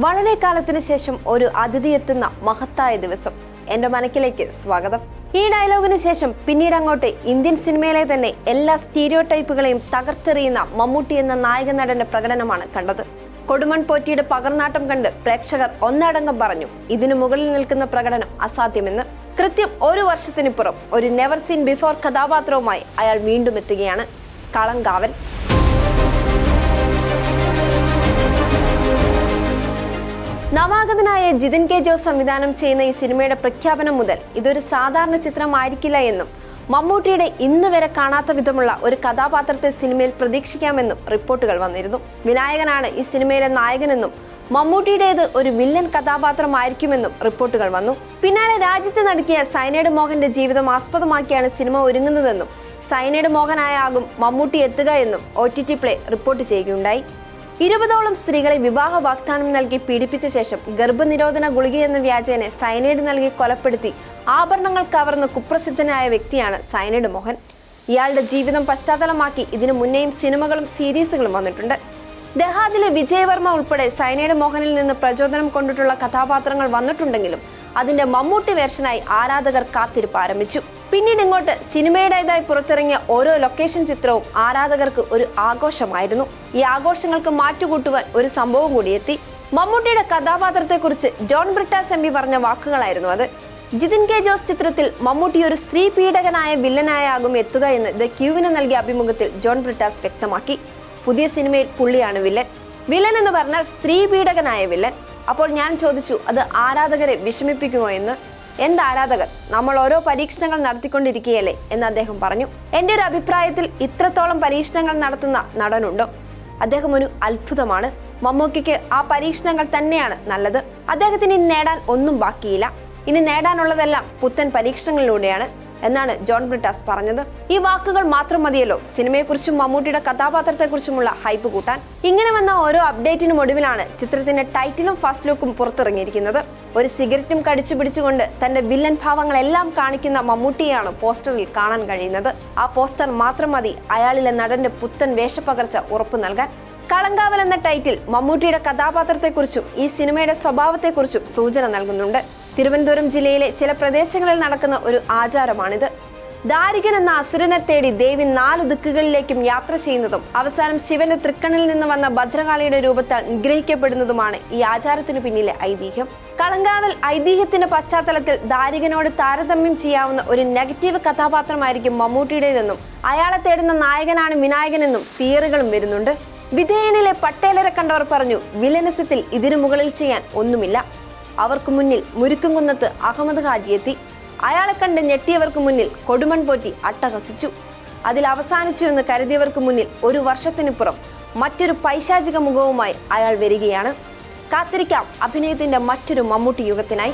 വളരെ കാലത്തിന് ശേഷം ഒരു അതിഥി എത്തുന്ന മഹത്തായ ദിവസം. എന്റെ മനക്കിലേക്ക് സ്വാഗതം. ഈ ഡയലോഗിന് ശേഷം പിന്നീട് അങ്ങോട്ട് ഇന്ത്യൻ സിനിമയിലെ തന്നെ എല്ലാ സ്റ്റീരിയോ ടൈപ്പുകളെയും തകർത്തെറിയുന്ന മമ്മൂട്ടി എന്ന നായക നടന്റെ പ്രകടനമാണ് കണ്ടത്. കൊടുമൺ പോറ്റിയുടെ പകർനാട്ടം കണ്ട് പ്രേക്ഷകർ ഒന്നടങ്കം പറഞ്ഞു ഇതിനു മുകളിൽ നിൽക്കുന്ന പ്രകടനം അസാധ്യമെന്ന്. കൃത്യം ഒരു വർഷത്തിനിപ്പുറം ഒരു നെവർ സീൻ ബിഫോർ കഥാപാത്രവുമായി അയാൾ വീണ്ടും എത്തുകയാണ്. കളങ്കാവൻ. നവാഗതനായ ജിതിൻ കെ ജോസ് സംവിധാനം ചെയ്യുന്ന ഈ സിനിമയുടെ പ്രഖ്യാപനം മുതൽ ഇതൊരു സാധാരണ ചിത്രമായിരിക്കില്ല എന്നും മമ്മൂട്ടിയുടെ ഇന്ന് വരെ കാണാത്ത വിധമുള്ള ഒരു കഥാപാത്രത്തെ സിനിമയിൽ പ്രതീക്ഷിക്കാമെന്നും റിപ്പോർട്ടുകൾ വന്നിരുന്നു. വിനായകനാണ് ഈ സിനിമയിലെ നായകനെന്നും മമ്മൂട്ടിയുടേത് ഒരു വില്ലൻ കഥാപാത്രമായിരിക്കുമെന്നും റിപ്പോർട്ടുകൾ വന്നു. പിന്നാലെ രാജ്യത്ത് നടുക്കിയ സൈനേഡ് മോഹന്റെ ജീവിതം ആസ്പദമാക്കിയാണ് സിനിമ ഒരുങ്ങുന്നതെന്നും സൈനൈഡ് മോഹനായാകും മമ്മൂട്ടി എത്തുക എന്നും O T T play report ചെയ്യുകയുണ്ടായി. ഇരുപതോളം സ്ത്രീകളെ വിവാഹ വാഗ്ദാനം നൽകി പീഡിപ്പിച്ച ശേഷം ഗർഭനിരോധന ഗുളികയെന്ന വ്യാജേനെ സൈനൈഡ് നൽകി കൊലപ്പെടുത്തി ആഭരണങ്ങൾ കവർന്ന കുപ്രസിദ്ധനായ വ്യക്തിയാണ് സൈനൈഡ് മോഹൻ. ഇയാളുടെ ജീവിതം പശ്ചാത്തലമാക്കി ഇതിനു മുന്നേയും സിനിമകളും സീരീസുകളും വന്നിട്ടുണ്ട്. ദഹാദിലെ വിജയവർമ്മ ഉൾപ്പെടെ സൈനൈഡ് മോഹനിൽ നിന്ന് പ്രചോദനം കൊണ്ടിട്ടുള്ള കഥാപാത്രങ്ങൾ വന്നിട്ടുണ്ടെങ്കിലും അതിന്റെ മമ്മൂട്ടി വേർഷനായി ആരാധകർ കാത്തിരിപ്പ് ആരംഭിച്ചു. പിന്നീട് ഇങ്ങോട്ട് സിനിമയുടേതായി പുറത്തിറങ്ങിയ ഓരോ ലൊക്കേഷൻ ചിത്രവും ആരാധകർക്ക് ഒരു ആഘോഷമായിരുന്നു. ഈ ആഘോഷങ്ങൾക്ക് മാറ്റുകൂട്ടുവാൻ ഒരു സംഭവം കൂടിയെത്തി മമ്മൂട്ടിയുടെ കഥാപാത്രത്തെക്കുറിച്ച് ജോൺ ബ്രിട്ടാസ് എം പി പറഞ്ഞ വാക്കുകളായിരുന്നു അത്. ജിതിൻ കെ ജോസ് ചിത്രത്തിൽ മമ്മൂട്ടി ഒരു സ്ത്രീ പീഡകനായ വില്ലനായാകും എത്തുക എന്ന് ദ ക്യൂവിന് നൽകിയ അഭിമുഖത്തിൽ ജോൺ ബ്രിട്ടാസ് വ്യക്തമാക്കി. പുതിയ സിനിമയിൽ പുള്ളിയാണ് വില്ലൻ. വില്ലൻ എന്ന് പറഞ്ഞാൽ സ്ത്രീ പീഡകനായ വില്ലൻ. അപ്പോൾ ഞാൻ ചോദിച്ചു അത് ആരാധകരെ വിഷമിപ്പിക്കുമോ എന്ന്? എന്ത് ആരാധകർ നമ്മൾ ഓരോ പരീക്ഷണങ്ങൾ നടത്തിക്കൊണ്ടിരിക്കുകയല്ലേ? എന്ന് അദ്ദേഹം പറഞ്ഞു. എന്റെ ഒരു അഭിപ്രായത്തിൽ ഇത്രത്തോളം പരീക്ഷണങ്ങൾ നടത്തുന്ന നടനുണ്ടോ? അദ്ദേഹം ഒരു അത്ഭുതമാണ്. മമ്മൂക്കിക്ക് ആ പരീക്ഷണങ്ങൾ തന്നെയാണ് നല്ലത്. അദ്ദേഹത്തിന് ഇനി നേടാൻ ഒന്നും ബാക്കിയില്ല. ഇനി നേടാനുള്ളതെല്ലാം പുത്തൻ പരീക്ഷണങ്ങളിലൂടെയാണ്. എന്നാണ് ജോൺ ബ്രിട്ടാസ് പറഞ്ഞത്. ഈ വാക്കുകൾ മാത്രം മതിയല്ലോ. സിനിമയെക്കുറിച്ചും മമ്മൂട്ടിയുടെ കഥാപാത്രത്തെക്കുറിച്ചുമുള്ള ഹൈപ്പ് കൂട്ടാൻ. ഇങ്ങനെ വന്ന ഓരോ അപ്ഡേറ്റിനും ഒടുവിലാണ് ചിത്രത്തിന്റെ ടൈറ്റിലും ഫസ്റ്റ് ലുക്കും പുറത്തിറങ്ങിയിരിക്കുന്നത്. ഒരു സിഗരറ്റും കടിച്ചു പിടിച്ചുകൊണ്ട് തന്റെ വില്ലൻ ഭാവങ്ങളെല്ലാം കാണിക്കുന്ന മമ്മൂട്ടിയെയാണ് പോസ്റ്ററിൽ കാണാൻ കഴിയുന്നത്. ആ പോസ്റ്റർ മാത്രം മതി അയാളിലെ നടന്റെ പുത്തൻ വേഷപ്പകർച്ച ഉറപ്പു നൽകാൻ. കളങ്കാവൽ എന്ന ടൈറ്റിൽ മമ്മൂട്ടിയുടെ കഥാപാത്രത്തെക്കുറിച്ചും ഈ സിനിമയുടെ സ്വഭാവത്തെക്കുറിച്ചും സൂചന നൽകുന്നുണ്ട്. തിരുവനന്തപുരം ജില്ലയിലെ ചില പ്രദേശങ്ങളിൽ നടക്കുന്ന ഒരു ആചാരമാണിത്. ദാരികൻ എന്ന അസുരനെ തേടി ദേവി നാല് ദിക്കുകളിലേക്കും യാത്ര ചെയ്യുന്നതും അവസാനം ശിവന്റെ തൃക്കണ്ണിൽ നിന്ന് വന്ന ഭദ്രകാളിയുടെ രൂപത്താൽ നിഗ്രഹിക്കപ്പെടുന്നതുമാണ് ഈ ആചാരത്തിനു പിന്നിലെ ഐതിഹ്യം. കളങ്കാവൽ ഐതിഹ്യത്തിന്റെ പശ്ചാത്തലത്തിൽ ദാരികനോട് താരതമ്യം ചെയ്യാവുന്ന ഒരു നെഗറ്റീവ് കഥാപാത്രമായിരിക്കും മമ്മൂട്ടിയുടേതെന്നും അയാളെ തേടുന്ന നായകനാണ് വിനായകനെന്നും തിയറികളും വരുന്നുണ്ട്. വിധേയനിലെ പട്ടേലരെ കണ്ടവർ പറഞ്ഞു വിലനസത്തിൽ ഇതിനു മുകളിൽ ചെയ്യാൻ ഒന്നുമില്ല. അവർക്ക് മുന്നിൽ മുരുക്കുംകുന്നത്ത് അഹമ്മദ് ഹാജി എത്തി. അയാളെ കണ്ട് ഞെട്ടിയവർക്ക് മുന്നിൽ കൊടുമൺ പോറ്റി അട്ടഹസിച്ചു. അതിൽ അവസാനിച്ചു എന്ന് കരുതിയവർക്ക് മുന്നിൽ ഒരു വർഷത്തിനിപ്പുറം മറ്റൊരു പൈശാചിക മുഖവുമായി അയാൾ വരികയാണ്. കാത്തിരിക്കാം അഭിനയത്തിന്റെ മറ്റൊരു മമ്മൂട്ടി യുഗത്തിനായി.